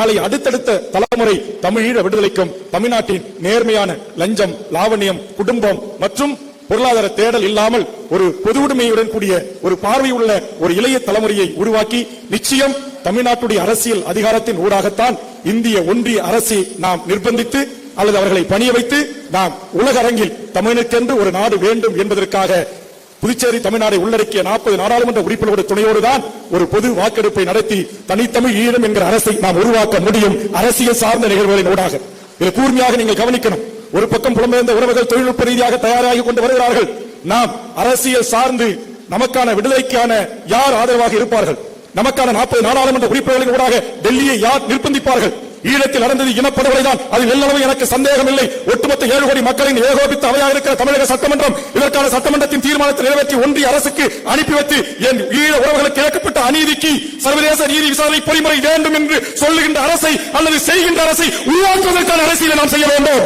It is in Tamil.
நாளை அடுத்தடுத்த தலைமுறை தமிழீழ விடுதலைக்கும் தமிழ்நாட்டின் நேர்மையான லஞ்சம் லாவண்யம் குடும்பம் மற்றும் பொருளாதார தேடல் இல்லாமல் ஒரு பொதுவுடைமையுடன் கூடிய ஒரு பார்வையுள்ள ஒரு இளைய தலைமுறையை உருவாக்கி நிச்சயம் தமிழ்நாட்டுடைய அரசியல் அதிகாரத்தின் ஊடாகத்தான் இந்திய ஒன்றிய அரசை நாம் நிர்பந்தித்து அல்லது அவர்களை பணிய வைத்து நாம் உலக அரங்கில் தமிழனுக்கென்று ஒரு நாடு வேண்டும் என்பதற்காக புதுச்சேரி தமிழ்நாடை உள்ளடக்கிய நாற்பது நாடாளுமன்ற உறுப்பினர்களுடைய துணையோடுதான் ஒரு பொது வாக்கெடுப்பை நடத்தி தனித்தமிழ் ஈழம் என்கிற அரசை நாம் உருவாக்க முடியும் அரசியல் சார்ந்த நிகழ்வுகளின் ஊடாக. இது கூர்மையாக நீங்கள் கவனிக்கணும். ஒரு பக்கம் புலம்பெயர்ந்த உறவுகள் தொழில்நுட்ப ரீதியாக தயாராகி கொண்டு வருகிறார்கள். நாம் அரசியல் சார்ந்து நமக்கான விடுதலைக்கான யார் ஆதரவாக இருப்பார்கள்? நமக்கான நாற்பது நாடாளுமன்ற உறுப்பினர்களின் ஊடாக டெல்லியை யார் நிர்பந்திப்பார்கள்? ஈழத்தில் நடந்தது இனப்படுகொலை தான் அதில் எல்லளவு எனக்கு சந்தேகம் இல்லை ஒட்டுமொத்த ஏழு கோடி மக்களின் ஏகோபித்த அவையாக இருக்கிற தமிழக சட்டமன்றம் இதற்கான சட்டமன்றத்தின் தீர்மானத்தை நிறைவேற்றி ஒன்றிய அரசுக்கு அனுப்பி வைத்து என் ஈழ உறவுகளுக்கு இழக்கப்பட்ட அநீதிக்கு சர்வதேச நீதி விசாரணை பொறிமுறை வேண்டும் என்று சொல்லுகின்ற அரசை அல்லது செய்கின்ற அரசை உருவாக்குவதற்கான அரசியலை நாம் செய்ய வேண்டும்.